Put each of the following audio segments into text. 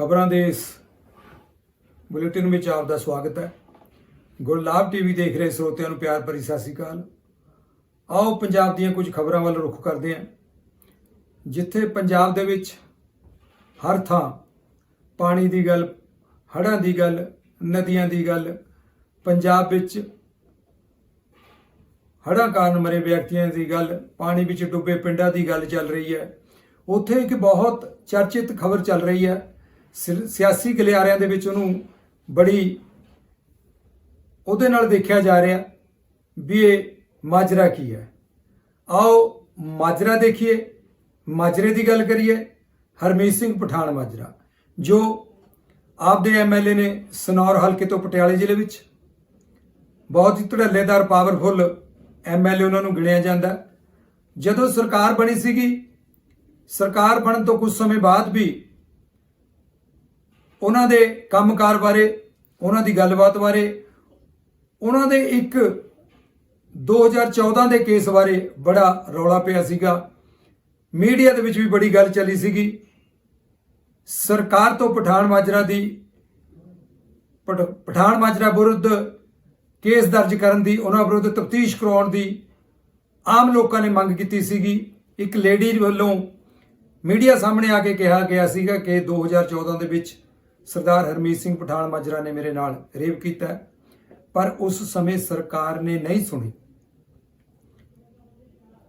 ਖਬਰਾਂ ਦੇ ਇਸ ਬੁਲੇਟਿਨ ਵਿੱਚ ਆਪ ਦਾ ਸਵਾਗਤ ਹੈ। ਗੁਰਲਾਭ ਟੀਵੀ ਦੇਖ ਰਹੇ ਸਰੋਤਿਆਂ ਨੂੰ ਪਿਆਰ ਭਰੀ ਸਤਿ ਸ਼੍ਰੀ ਅਕਾਲ। ਆਓ ਪੰਜਾਬ ਦੀਆਂ ਕੁਝ ਖਬਰਾਂ ਵੱਲ ਰੁਖ ਕਰਦੇ ਹਾਂ। ਜਿੱਥੇ ਪੰਜਾਬ ਦੇ ਵਿੱਚ ਹਰ ਥਾਂ ਪਾਣੀ ਦੀ ਗੱਲ, ਹੜ੍ਹਾਂ ਦੀ ਗੱਲ, ਨਦੀਆਂ ਦੀ ਗੱਲ, ਪੰਜਾਬ ਵਿੱਚ ਹੜ੍ਹਾਂ ਕਾਰਨ ਮਰੇ ਵਿਅਕਤੀਆਂ ਦੀ ਗੱਲ, ਪਾਣੀ ਵਿੱਚ ਡੁੱਬੇ ਪਿੰਡਾਂ ਦੀ ਗੱਲ ਚੱਲ ਰਹੀ ਹੈ। ਉੱਥੇ ਇੱਕ ਬਹੁਤ ਚਰਚਿਤ ਖਬਰ ਚੱਲ ਰਹੀ ਹੈ। ਸਿਆਸੀ ਗਲਿਆਰਿਆਂ ਦੇ ਵਿੱਚ ਉਹਨੂੰ ਬੜੀ ਉਹਦੇ ਨਾਲ ਦੇਖਿਆ ਜਾ ਰਿਹਾ ਵੀ ਇਹ ਮਾਜਰਾ ਕੀ ਹੈ। ਆਓ ਮਾਜਰਾ ਦੇਖੀਏ। ਮਾਜਰੇ ਦੀ ਗੱਲ ਕਰੀਏ, ਹਰਮੀਤ ਸਿੰਘ ਪਠਾਨ ਮਾਜਰਾ, ਜੋ ਆਪਦੇ ਐਮਐਲਏ ਨੇ ਸਨੌਰ ਹਲਕੇ ਤੋਂ ਪਟਿਆਲੇ ਜ਼ਿਲ੍ਹੇ ਵਿੱਚ ਬਹੁਤ ਹੀ ਧੜੱਲੇਦਾਰ, ਪਾਵਰਫੁਲ ਐਮਐਲਏ ਉਹਨਾਂ ਨੂੰ ਗਿਣਿਆ ਜਾਂਦਾ। ਜਦੋਂ ਸਰਕਾਰ ਬਣੀ ਸੀਗੀ, ਸਰਕਾਰ ਬਣਨ ਤੋਂ ਕੁਝ ਸਮੇਂ ਬਾਅਦ ਵੀ ਉਹਨਾਂ ਦੇ ਕੰਮਕਾਰ ਬਾਰੇ, ਉਹਨਾਂ ਦੀ ਗੱਲਬਾਤ ਬਾਰੇ, ਉਹਨਾਂ ਦੇ ਇੱਕ 2014 ਦੇ ਕੇਸ ਬਾਰੇ ਬੜਾ ਰੌਲਾ ਪਿਆ ਸੀਗਾ। ਮੀਡੀਆ ਦੇ ਵਿੱਚ ਵੀ ਬੜੀ ਗੱਲ ਚੱਲੀ ਸੀਗੀ। ਸਰਕਾਰ ਤੋਂ ਪਠਾਨ ਮਾਜਰਾ ਦੀ, ਪਠ- ਪਠਾਨ ਮਾਜਰਾ ਵਿਰੁੱਧ ਕੇਸ ਦਰਜ ਕਰਨ ਦੀ, ਉਹਨਾਂ ਵਿਰੁੱਧ ਤਫਤੀਸ਼ ਕਰਵਾਉਣ ਦੀ ਆਮ ਲੋਕਾਂ ਨੇ ਮੰਗ ਕੀਤੀ ਸੀਗੀ। ਇੱਕ ਲੇਡੀ ਵੱਲੋਂ ਮੀਡੀਆ ਸਾਹਮਣੇ ਆ ਕੇ ਕਿਹਾ ਗਿਆ ਸੀਗਾ ਕਿ 2014 ਦੇ ਵਿੱਚ ਸਰਦਾਰ ਹਰਮੀਤ ਸਿੰਘ ਪਠਾਨ ਮਾਜਰਾ ਨੇ ਮੇਰੇ ਨਾਲ ਰੇਪ ਕੀਤਾ ਪਰ ਉਸ ਸਮੇਂ ਸਰਕਾਰ ਨੇ ਨਹੀਂ ਸੁਣੀ।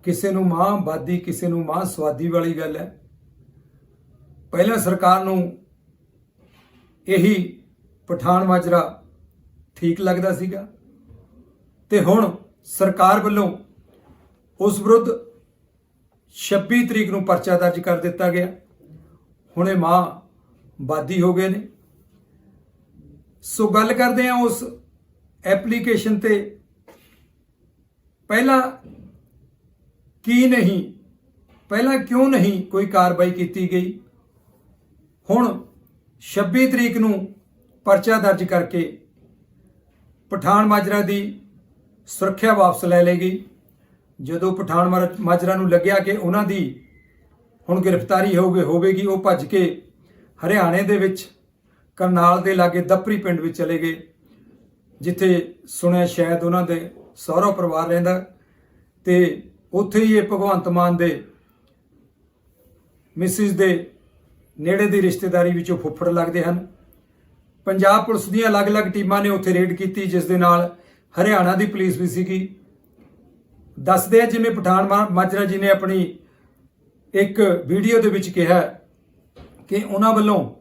ਕਿਸੇ ਨੂੰ ਮਾਂ ਬਾਦੀ, ਕਿਸੇ ਨੂੰ ਮਾਂ ਸਵਾਦੀ ਵਾਲੀ ਗੱਲ ਹੈ। ਪਹਿਲਾਂ ਸਰਕਾਰ ਨੂੰ ਇਹੀ ਪਠਾਨ ਮਾਜਰਾ ਠੀਕ ਲੱਗਦਾ ਸੀਗਾ ਤੇ ਹੁਣ ਸਰਕਾਰ ਵੱਲੋਂ ਉਸ ਵਿਰੁੱਧ 26 ਤਰੀਕ ਨੂੰ ਪਰਚਾ ਦਰਜ ਕਰ ਦਿੱਤਾ ਗਿਆ। ਹੁਣੇ ਮਾਂ ਬਾਦੀ ਹੋ ਗਏ ਨੇ। ਸੋ ਗੱਲ ਕਰਦੇ ਹਾਂ ਉਸ ਐਪਲੀਕੇਸ਼ਨ ਤੇ। ਪਹਿਲਾਂ, ਕੀ ਨਹੀਂ? ਪਹਿਲਾਂ ਕਿਉਂ ਨਹੀਂ ਕੋਈ ਕਾਰਵਾਈ ਕੀਤੀ ਗਈ? ਹੁਣ 26 ਤਰੀਕ ਨੂੰ ਪਰਚਾ ਦਰਜ ਕਰਕੇ ਪਠਾਨ ਮਾਜਰਾ ਦੀ ਸੁਰੱਖਿਆ ਵਾਪਸ ਲੈ ਲਈ ਗਈ। ਜਦੋਂ ਪਠਾਨ ਮਾਰ- ਮਾਜਰਾ ਨੂੰ ਲੱਗਿਆ ਕਿ ਉਹਨਾਂ ਦੀ ਹੁਣ ਗ੍ਰਿਫਤਾਰੀ ਹੋਵੇ ਹੋਵੇਗੀ, ਉਹ ਭੱਜ ਕੇ ਹਰਿਆਣੇ ਦੇ ਵਿੱਚ ਕਰਨਾਲ ਦੇ ਲਾਗੇ ਦਪਰੀ ਪਿੰਡ ਵਿੱਚ ਚਲੇ ਗਏ, ਜਿੱਥੇ ਸੁਣਿਆ ਸ਼ਾਇਦ ਉਹਨਾਂ ਦੇ ਸਹੁਰਾ ਪਰਿਵਾਰ ਰਹਿੰਦਾ ਤੇ ਉੱਥੇ ਹੀ ਇਹ ਭਗਵੰਤ ਮਾਨ ਦੇ ਮਿਸਿਸ ਦੇ ਨੇੜੇ ਦੀ ਰਿਸ਼ਤੇਦਾਰੀ ਵਿੱਚੋਂ ਫੁੱਫੜ ਲੱਗਦੇ ਹਨ। ਪੰਜਾਬ ਪੁਲਿਸ ਦੀਆਂ ਅਲੱਗ-ਅਲੱਗ ਟੀਮਾਂ ਨੇ ਉੱਥੇ ਰੇਡ ਕੀਤੀ, ਜਿਸ ਦੇ ਨਾਲ ਹਰਿਆਣਾ ਦੀ ਪੁਲਿਸ ਵੀ ਸੀਗੀ। ਦੱਸਦੇ ਆ ਜਿਵੇਂ ਪਠਾਨ ਮਾ- ਮਾਜਰਾ ਜੀ ਨੇ ਆਪਣੀ ਇੱਕ ਵੀਡੀਓ ਦੇ ਵਿੱਚ ਕਿਹਾ ਕਿ ਉਹਨਾਂ ਵੱਲੋਂ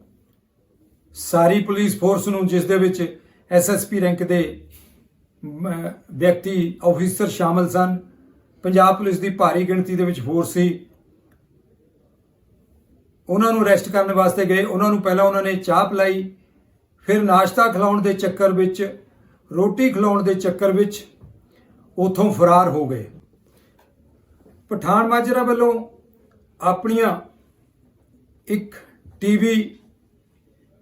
ਸਾਰੀ ਪੁਲਿਸ ਫੋਰਸ ਨੂੰ, ਜਿਸ ਦੇ ਵਿੱਚ ਐਸਐਸਪੀ ਰੈਂਕ ਦੇ ਵਿਅਕਤੀ ਆਫੀਸਰ ਸ਼ਾਮਲ ਸਨ। ਪੰਜਾਬ ਪੁਲਿਸ ਦੀ ਭਾਰੀ ਗਿਣਤੀ ਦੇ ਵਿੱਚ ਫੋਰਸ ਸੀ। ਉਹਨਾਂ ਨੂੰ ਅਰੈਸਟ ਕਰਨ ਵਾਸਤੇ ਗਏ। ਉਹਨਾਂ ਨੂੰ ਪਹਿਲਾਂ ਉਹਨਾਂ ਨੇ ਚਾਹ ਪਿਲਾਈ। ਫਿਰ ਨਾਸ਼ਤਾ ਖਿਲਾਉਣ ਦੇ ਚੱਕਰ ਵਿੱਚ, ਰੋਟੀ ਖਿਲਾਉਣ ਦੇ ਚੱਕਰ ਵਿੱਚ ਉਥੋਂ ਫਰਾਰ ਹੋ ਗਏ। ਪਠਾਨ ਮਾਜਰਾ ਵੱਲੋਂ ਆਪਣੀਆਂ ਇੱਕ ਟੀਵੀ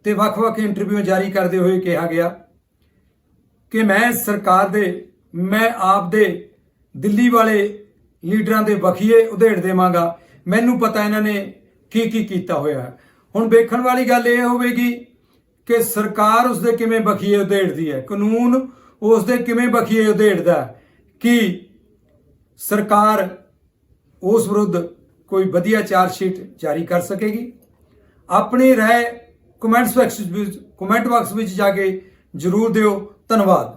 ਤੇ ਵੱਖ-ਵੱਖ ਇੰਟਰਵਿਊ ਜਾਰੀ ਕਰਦੇ ਹੋਏ ਕਿਹਾ ਗਿਆ ਕਿ ਮੈਂ ਸਰਕਾਰ ਦੇ, ਮੈਂ ਆਪ ਦੇ, ਦਿੱਲੀ ਵਾਲੇ ਲੀਡਰਾਂ ਦੇ ਵਖੀਏ ਉਧੇੜ ਦੇਵਾਂਗਾ। ਮੈਨੂੰ ਪਤਾ ਇਹਨਾਂ ਨੇ ਕੀ ਕੀ ਕੀਤਾ ਹੋਇਆ ਹੈ। ਹੁਣ ਵੇਖਣ ਵਾਲੀ ਗੱਲ ਇਹ ਹੋਵੇਗੀ ਕਿ ਸਰਕਾਰ ਉਸਦੇ ਕਿਵੇਂ ਵਖੀਏ ਉਧੇੜਦੀ ਹੈ। ਕਾਨੂੰਨ ਉਸਦੇ ਕਿਵੇਂ ਵਖੀਏ ਉਧੇੜਦਾ ਕਿ ਸਰਕਾਰ ਉਸ ਵਿਰੁੱਧ ਕੋਈ ਵਧੀਆ ਚਾਰਜ ਸ਼ੀਟ ਜਾਰੀ ਕਰ ਸਕੇਗੀ। ਆਪਣੀ ਰਾਏ ਕਮੈਂਟਸ ਬਾਕਸ ਵਿੱਚ ਕਮੈਂਟ ਬਾਕਸ ਵਿੱਚ ਜਾ ਕੇ ਜਰੂਰ ਦਿਓ। ਧੰਨਵਾਦ।